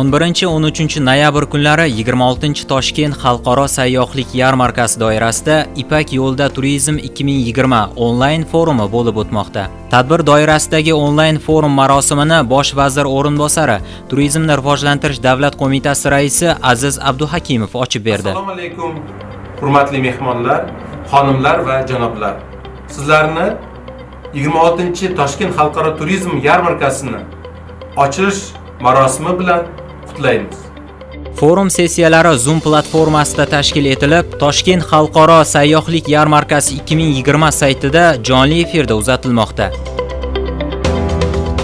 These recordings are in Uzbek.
11-13 noyabr kunlari 26 Toshkent xalqaro sayyohlik yarmarkasi doirasida Ipak yo'lda turizm 2020 onlayn forumi bo'lib o'tmoqda. Tadbir doirasidagi onlayn forum marosimini bosh vazir o'rinbosari, Turizmni rivojlantirish davlat qo'mitasi raisi Aziz Abduhakimov ochib berdi. Assalomu alaykum, hurmatli mehmonlar, xonimlar va janoblar. Sizlarni 26 Toshkent xalqaro turizm yarmarkasini ochilish marosimi bilan qutlaymiz. Forum sessiyalari Zoom platformasida tashkil etilib, Toshkent xalqaro sayyohlik yarmarkasi 2020 saytida jonli efirda uzatilmoqda.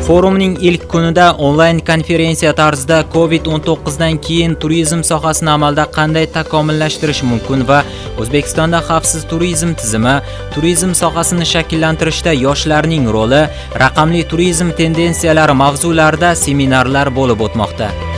Forumning ilk kunida onlayn konferensiya tarzida COVID-19 dan keyin turizm sohasini amalda qanday takomillashtirish mumkin va O'zbekistonda xavfsiz turizm tizimi, turizm sohasini shakllantirishda yoshlarning roli, raqamli turizm tendensiyalari mavzularida seminarlar bo'lib o'tmoqda.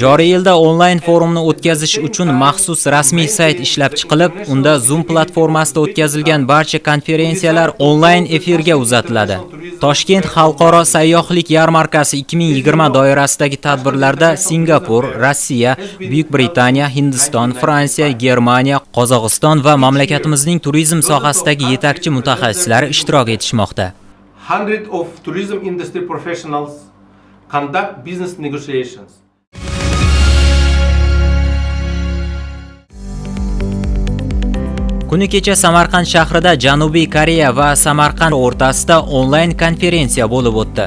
Joriy yilda onlayn forumni o'tkazish uchun maxsus rasmiy sayt ishlab chiqilib, unda Zoom platformasida o'tkazilgan barcha konferensiyalar onlayn efirga uzatiladi. Toshkent xalqaro sayyohlik yarmarkasi 2020 doirasidagi tadbirlarda Singapur, Rossiya, Buyuk Britaniya, Hindiston, Fransiya, Germaniya, Qozog'iston va mamlakatimizning turizm sohasidagi yetakchi mutaxassislari ishtirok etishmoqda. Hundred of tourism industry professionals conduct business negotiations. Kuni kecha Samarqand shahrida Janubiy Koreya va Samarqand o'rtasida onlayn konferensiya bo'lib o'tdi.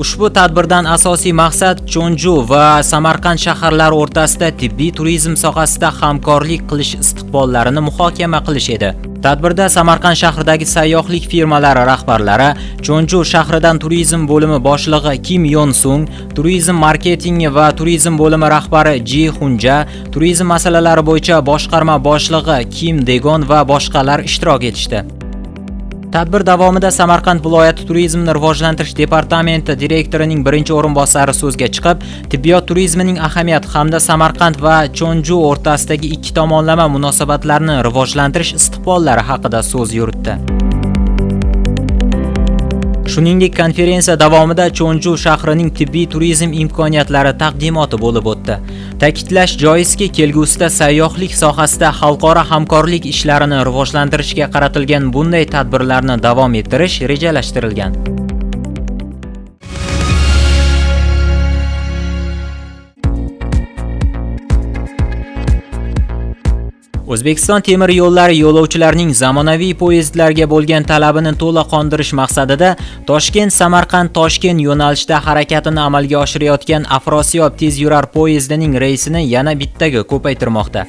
Ushbu tadbirdan asosiy maqsad Chonju va Samarqand shaharlari o'rtasida tibbiy turizm sohasida hamkorlik qilish istiqbollarini muhokama qilish edi. Tadbirda Samarqand shahridagi sayyohlik firmalari rahbarlari, Chonju shahridan turizm bo'limi boshlig'i Kim Yon Sung, turizm marketingi va turizm bo'limi rahbari Ji Hunja, turizm masalalari bo'yicha boshqarma boshlig'i Kim Degon va boshqalar ishtirok etishdi. Tadbir davomida Samarqand viloyati turizmni rivojlantirish departamenti direktorining birinchi o'rinbosari so'zga chiqib, tibbiyot turizmining ahamiyati hamda Samarqand va Chonju o'rtasidagi ikki tomonlama munosabatlarni rivojlantirish istiqbollari haqida so'z yuritdi. Shuningdek, konferensiya davomida Chonju shahrining tibbiy turizm imkoniyatlari taqdimoti bo'lib o'tdi. Ta'kidlash joizki, kelgusida sayyohlik sohasida xalqaro hamkorlik ishlarini rivojlantirishga qaratilgan bunday tadbirlarni davom ettirish rejalashtirilgan. O'zbekiston temir yo'llari yo'lovchilarining zamonaviy poyezdlarga bo'lgan talabini to'la qondirish maqsadida Toshkent-Samarqand-Toshkent yo'nalishida harakatini amalga oshirayotgan Afrosiyob tezyurar poyezdining reysini yana bittaga ko'paytirmoqda.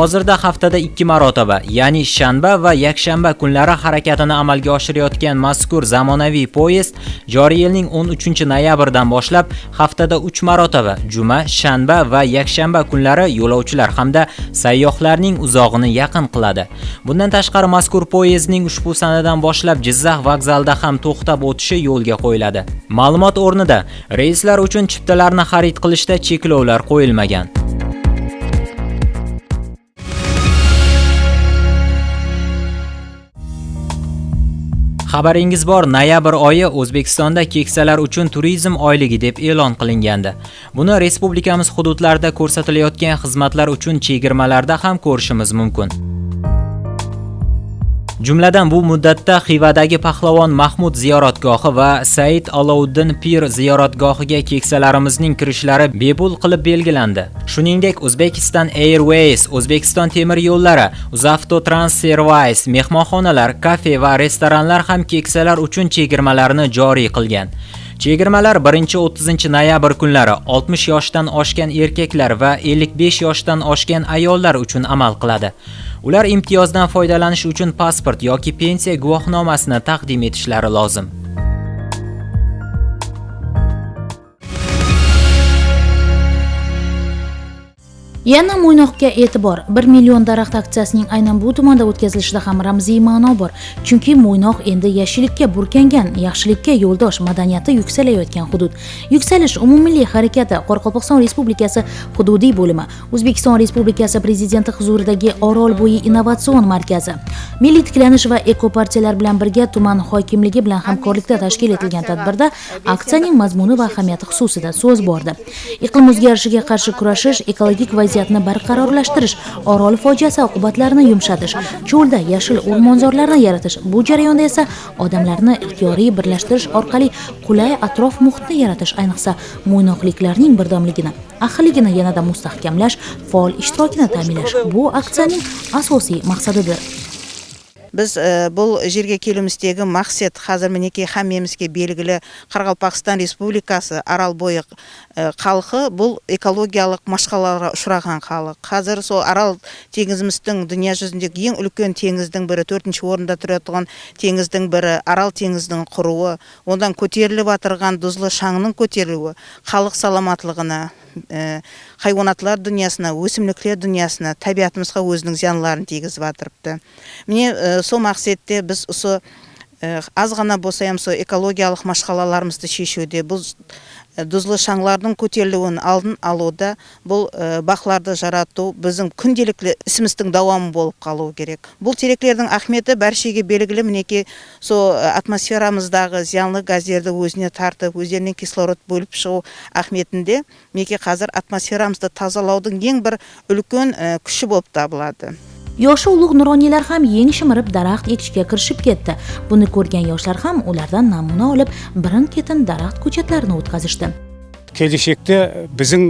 Hozirda haftada 2 marotaba, ya'ni shanba va yakshanba kunlari harakatini amalga oshirayotgan mazkur zamonaviy poyezd joriy yilning 13 noyabrdan boshlab haftada 3 marotaba, juma, shanba va yakshanba kunlari yo'lovchilar hamda sayyohlarning uzog'ini yaqin qiladi. Bundan tashqari mazkur poyezdning ushbu sanadan boshlab Jizzax vokzalida ham to'xtab o'tishi yo'lga qo'yiladi. Ma'lumot o'rnida, reyslar uchun chiptalarni xarid qilishda cheklovlar qo'yilmagan. Xabaringiz bor, noyabr oyi O'zbekistonda keksalar uchun turizm oyligi deb e'lon qilingandi. Buni respublikamiz hududlarida ko'rsatilayotgan xizmatlar uchun chegirmalarda ham ko'rishimiz mumkin. Jumladan bu muddatda Xivadagi Pahlavon Mahmud ziyoratgohi va Said Alauddin Pir ziyoratgohiga keksalarimizning kirishlari bepul qilib belgilandi. Shuningdek, Uzbekistan Airways, O'zbekiston temir yo'llari, Uzavto Transservice, mehmonxonalar, kafe va restoranlar ham keksalar uchun chegirmalarni joriy qilgan. Chegirmalar 1-30 noyabr kunlari 60 yoshdan oshgan erkaklar va 55 yoshdan oshgan ayollar uchun amal qiladi. Ular imtiyozdan foydalanish uchun pasport yoki pensiya guvohnomasini taqdim etishlari lozim. Yana mo'ynoqqa e'tibor 1 million daraxt aksiyasining aynan bu tumanda o'tkazilishida ham ramziy ma'no bor. Chunki mo'ynoq endi yashillikka burkangan yaxshilikka yo'ldosh madaniyati yuksalayotgan hudud. Yuksalish umummilliy harakati qoraqalpog'iston respublikasi hududiy bo'limi o'zbekiston respublikasi prezidenti huzuridagi orol bo'yi innovatsion markazi. Milliy tiklanish va ekopartiyalar bilan birga tuman hokimligi bilan hamkorlikda tashkil etilgan tadbirda aksiyaning mazmuni va ahamiyati xususida so'z bordi. Iqlim o'zgarishiga qarshi kurashish ekologik vaziyatni barqarorlashtirish orol fojiasi oqibatlarini yumshatish cho'lda yashil o'rmonzorlarni yaratish bu jarayonda esa odamlarni ixtiyoriy birlashtirish orqali qulay atrof muhitni yaratish ayniqsa mo'ynoqliklarning birdamligini ahilligini yanada mustahkamlash faol ishtirokini ta'minlash bu aksiyaning asosiy maqsadidir. Біз ә, бұл жерге келуіміздегі мақсат қазір мінекей хаммемізге белгілі қарақалпақстан республикасы арал бойы ә, халқы бұл экологиялық машқаларға ұшыраған халық. Қазір сол арал теңізіміздің дүние жүзіндегі ең үлкен теңіздің бірі төртінші орында тұратын теңіздің бірі арал теңізінің құруы одан көтеріліп жатырған тұзлы шаңның көтерілуі халық саламатлығына ә, хайуанаттар дүниясына өсімліктер дүниясына табиғатымызға өзінің зиянларын тигізіп жатырыпты міне ә, сол мақсатте біз осы аз ғана болса сол экологиялық машқалаларымызды шешуде. Бұл ә, тұзлы шаңлардың көтерілуін алдын алуда бұл ә, бақыларды жарату біздің күнделікті ісіміздің дауамы болып қалуы керек. Бұл теректердің ахметі бәршеге белгілі мінекей сол атмосферамыздағы зиянлы газдерді өзіне тартып өздерінен кислород бөліп шығу ахметінде мінекей қазір атмосферамызды тазалаудың ең бір үлкен күші болып табылады. yoshi ulug' nuroniylar ham yeng shimirib daraxt ekishga kirishib ketdi buni ko'rgan yoshlar ham ulardan namuna olib birin ketin daraxt ko'chatlarini o'tkazishdi келешекте біздің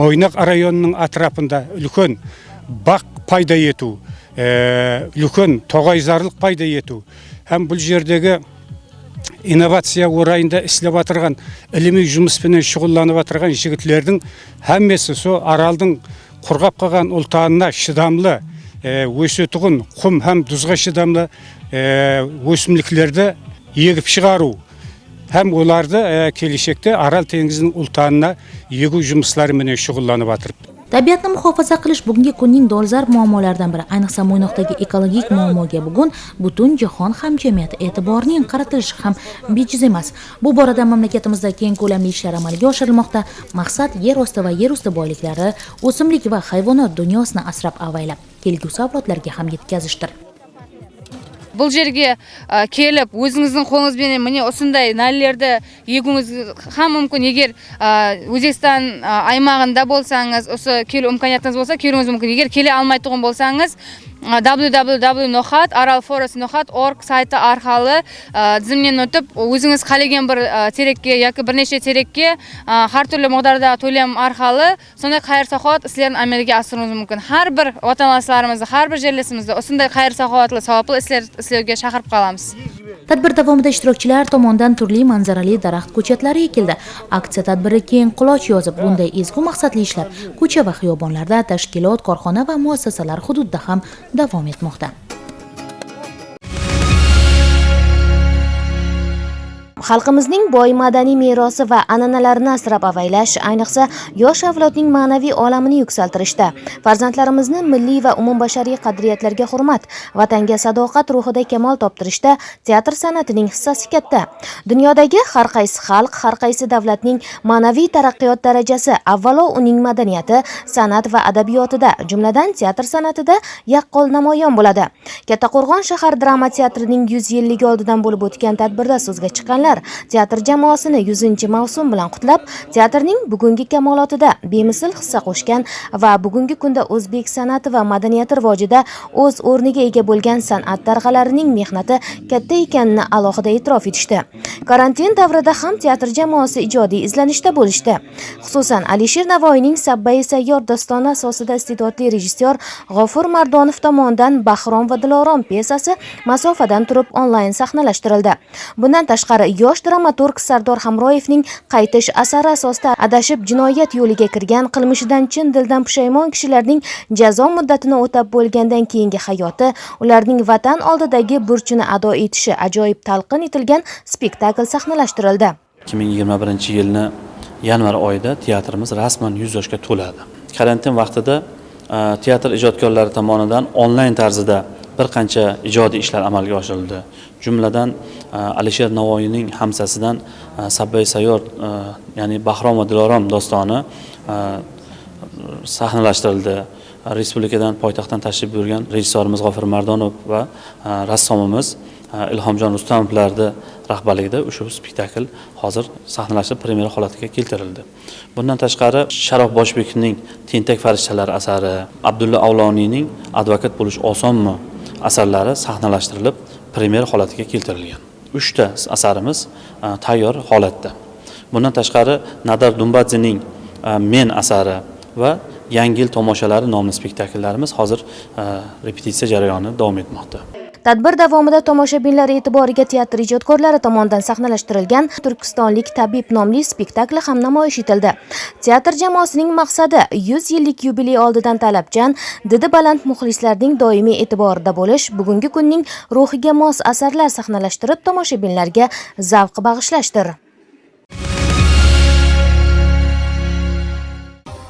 мойнақ районының атырапында үлкен бақ пайда ету ә, үлкен тоғайзарлық пайда ету һәм бұл жердегі инновация орайында істеп жатырған іліми жұмыспенен шұғылданып жатырған жігітлердің һәммесі сол аралдың құрғап қалған ұлтанына шыдамлы ә, Э, өсетұғын құм һәм тұзға шыдамды э, өсімдіктерді егіп шығару. Һәм оларды э, келешекте арал теңізінің ұлтанына егу жұмыстарыменен шұғылданып жатыр tabiatni muhofaza qilish bugungi kunning dolzarb muammolaridan biri ayniqsa mo'ynoqdagi ekologik muammoga bugun butun jahon hamjamiyati e'tiborining qaratilishi ham bejiz emas bu borada mamlakatimizda keng ko'lamli ishlar amalga oshirilmoqda maqsad yer osti va yer usti boyliklari o'simlik va hayvonot dunyosini asrab avaylab kelgusi avlodlarga ham yetkazishdir. Бұл жерге келіп өзіңіздің қолыңызбен міне осындай нәлелерді егуіңіз һәм мүмкін егер ә, өзбекстан аймағында болсаңыз осы келу имканиятыңыз болса келуіңіз мүмкін. Егер келе алмай тұрған болсаңыз www nohat aralforest nohat org сайты арқылы ә, тізімнен өтіп өзіңіз қалеген бір терекке яки бірнеше терекке әртүрлі мағдарда төлем арқылы сондай қайыр сахауат істерін әмелге асыруыңыз мүмкін әрбір отандастарымызды әрбір жерлесімізді осындай қайыр сахауатлы сауаплы істер істеуге шақырып қаламыз tadbir davomida ishtirokchilar tomonidan turli manzarali daraxt ko'chatlari ekildi aksiya tadbiri keng quloch yozib bunday ezgu maqsadli ishlar ko'cha va xiyobonlarda tashkilot korxona va muassasalar hududida ham davom etmoqda. Xalqimizning boy madaniy merosi va an'analarini asrab avaylash ayniqsa yosh avlodning ma'naviy olamini yuksaltirishda. Farzandlarimizni milliy va umumbashariy qadriyatlarga hurmat vatanga sadoqat ruhida kamol toptirishda teatr san'atining hissasi katta. Dunyodagi har qaysi xalq har qaysi davlatning ma'naviy taraqqiyot darajasi avvalo uning madaniyati san'at va adabiyotida jumladan teatr san'atida yaqqol namoyon bo'ladi. Kattaqo'rg'on shahar drama teatrining yuz yilligi oldidan bo'lib o'tgan tadbirda so'zga chiqqanlar teatr jamoasini 100 mavsum bilan qutlab teatrning bugungi kamolotida bemisl hissa qo'shgan va bugungi kunda o'zbek san'ati va madaniyati rivojida o'z o'rniga ega bo'lgan san'at darg'alarining mehnati katta ekanini alohida e'tirof etishdi. Karantin davrida ham teatr jamoasi ijodiy izlanishda bo'lishdi. Xususan alisher navoiyning sabbai sayyor dostoni asosida iste'dodli rejissyor g'ofur mardonov tomonidan bahrom va dilorom pyesasi masofadan turib onlayn sahnalashtirildi. Bundan tashqari yosh dramaturg sardor hamroyevning qaytish asari asosida adashib jinoyat yo'liga kirgan qilmishidan chin dildan pushaymon kishilarning jazo muddatini o'tab bo'lgandan keyingi hayoti ularning vatan oldidagi burchini ado etishi ajoyib talqin etilgan spektakl sahnalashtirildi. 2021 yilni yanvar oyida teatrimiz rasman 100 yoshga to'ladi. Karantin vaqtida e, teatr ijodkorlari tomonidan onlayn tarzida bir qancha ijodiy ishlar amalga oshirildi. Jumladan e, alisher navoiyning hamsasidan e, sabbay sayor e, ya'ni bahrom va dilorom dostoni sahnalashtirildi. Respublikadan poytaxtdan tashrif buyurgan rejissyorimiz g'ofir mardonov va rassomimiz ilhomjon rustamovlarni rahbarligida ushbu spektakl hozir sahnalashib premyera holatiga keltirildi. Bundan tashqari sharof boshbekovning tentak farishtalar asari abdulla avloniyning advokat bo'lish osonmi? Asarlari sahnalashtirilib premyera holatiga keltirilgan. Uchta asarimiz e, tayyor holatda. Bundan tashqari nadar dumbadzening e, men asari va yangi yil tomoshalari nomli spektakllarimiz hozir e, repetitsiya jarayoni davom etmoqda. Tadbir davomida tomoshabinlar e'tiboriga teatr ijodkorlari tomonidan sahnalashtirilgan Turkistonlik tabib nomli spektakli ham namoyish etildi. Teatr jamoasining maqsadi 100 yillik yubiley oldidan talabchan, didi baland muxlislarning doimiy e'tiborida bo'lish, bugungi kunning ruhiga mos asarlar sahnalashtirib tomoshabinlarga zavq bag'ishlashdir.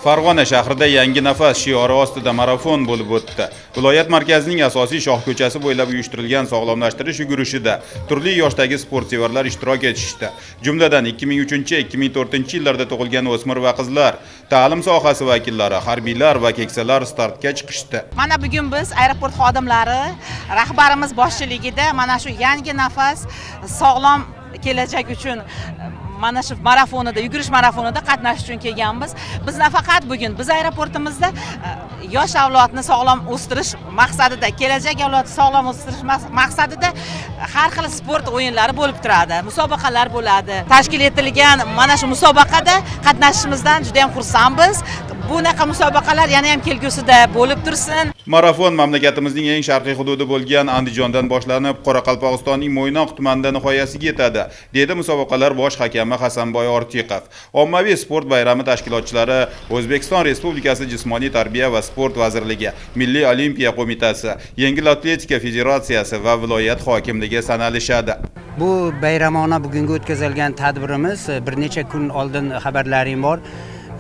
Farg'ona shahrida yangi nafas shiori ostida marafon bo'lib o'tdi. Viloyat markazining asosiy shoh ko'chasi bo'ylab uyushtirilgan sog'lomlashtirish yugurishida turli yoshdagi sportsevarlar ishtirok etishdi. Jumladan 2003-2004 yillarda tug'ilgan o'smir va qizlar, ta'lim sohasi vakillari, harbiylar va keksalar startga chiqishdi. Mana bugun biz aeroport xodimlari rahbarimiz boshchiligida mana shu yangi nafas sog'lom kelajak uchun mana shu marafonida yugurish marafonida qatnashish uchun kelganmiz. Biz nafaqat bugun biz aeroportimizda e, yosh avlodni sog'lom o'stirish maqsadida kelajak avlodni sog'lom o'stirish maqsadida har xil sport o'yinlari bo'lib turadi musobaqalar bo'ladi. Tashkil etilgan mana shu musobaqada qatnashishimizdan juda ham xursandmiz. Bunaqa musobaqalar yana ham kelgusida bo'lib tursin Marafon mamlakatimizning eng sharqiy hududi bo'lgan Andijondan boshlanib, Qoraqalpog'istonning Mo'ynoq tumanida nihoyasiga yetadi, dedi musobaqalar bosh hakami Hasanboy Ortiqov. Ommaviy sport bayrami tashkilotchilari O'zbekiston Respublikasi Jismoniy tarbiya va sport vazirligi, Milliy olimpiya qo'mitasi, Yengil atletika federatsiyasi va viloyat hokimligi sanalishadi. Bu bayramona bugungi o'tkazilgan tadbirimiz bir necha kun oldin xabarlaring bor.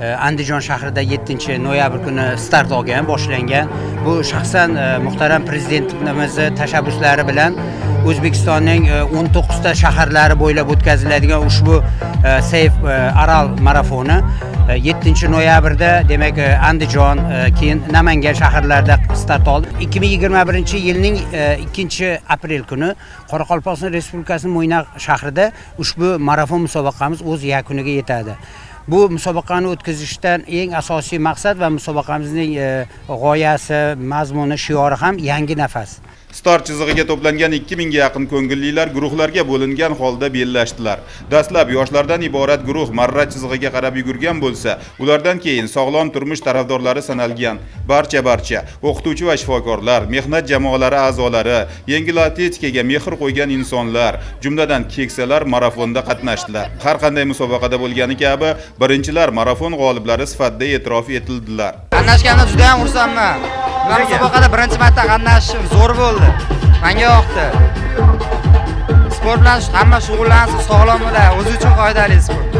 Andijon shahrida 7 noyabr kuni start olgan, boshlangan. Bu shaxsan e, muhtaram prezidentimizni tashabbuslari bilan O'zbekistonning e, 19 ta shaharlari bo'ylab o'tkaziladigan ushbu e, Safe Aral marafoni 7 noyabrda demak Andijon, keyin Namangan shaharlarida start oldi. 2021 yilning 2 aprel kuni Qoraqalpog'iston Respublikasi Mo'ynoq shahrida ushbu marafon musobaqamiz o'z yakuniga yetadi. Bu musobaqani o'tkazishdan eng asosiy maqsad va musobaqamizning e, g'oyasi, mazmuni, shiori ham yangi nafas. Star chizig'iga to'plangan 2000 ga yaqin ko'ngillilar guruhlarga bo'lingan holda bellashdilar. Dastlab yoshlardan iborat guruh marra chizig'iga qarab yugurgan bo'lsa, ulardan keyin sog'lom turmush tarafdorlari sanalgan barcha barcha o'qituvchi va shifokorlar, mehnat jamoalari a'zolari, yengil atletikaga mehr qo'ygan insonlar, jumladan keksalar marafonda qatnashdilar. Har qanday musobaqada bo'lgani kabi, birinchilar marafon g'oliblari sifatida e'tirof etildilar. qatnashganimdan juda ham xursandman Bu musobaqada birinchi marta qatnashishim zo'r bo'ldi. Manga yoqdi. Sport bilan hamma shug'ullansin sog'lom bo'ladi o'zi uchun foydali sport.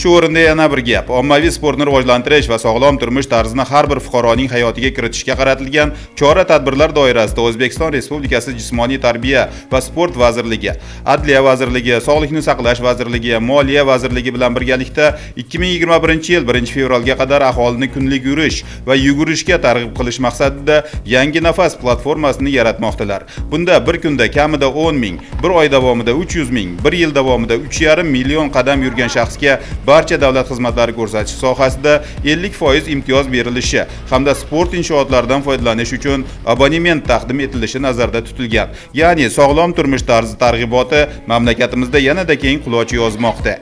Shu o'rinda yana bir gap. Ommaviy sportni rivojlantirish va sog'lom turmush tarzini har bir fuqaroning hayotiga kiritishga qaratilgan chora-tadbirlar doirasida O'zbekiston Respublikasi Jismoniy tarbiya va sport vazirligi, Adliya vazirligi, Sog'liqni saqlash vazirligi, Moliya vazirligi bilan birgalikda 2021-yil 1-fevralga qadar aholini kunlik yurish va yugurishga targ'ib qilish maqsadida yangi nafas platformasini yaratmoqdalar. Bunda bir kunda kamida 10 ming, bir oy davomida 300 ming, bir yil davomida 3,5 million qadam yurgan shaxsga barcha davlat xizmatlari ko'rsatish sohasida 50% imtiyoz berilishi hamda sport inshootlaridan foydalanish uchun abonement taqdim etilishi nazarda tutilgan. Ya'ni sog'lom turmush tarzi targ'iboti mamlakatimizda yanada keng quloch yozmoqda.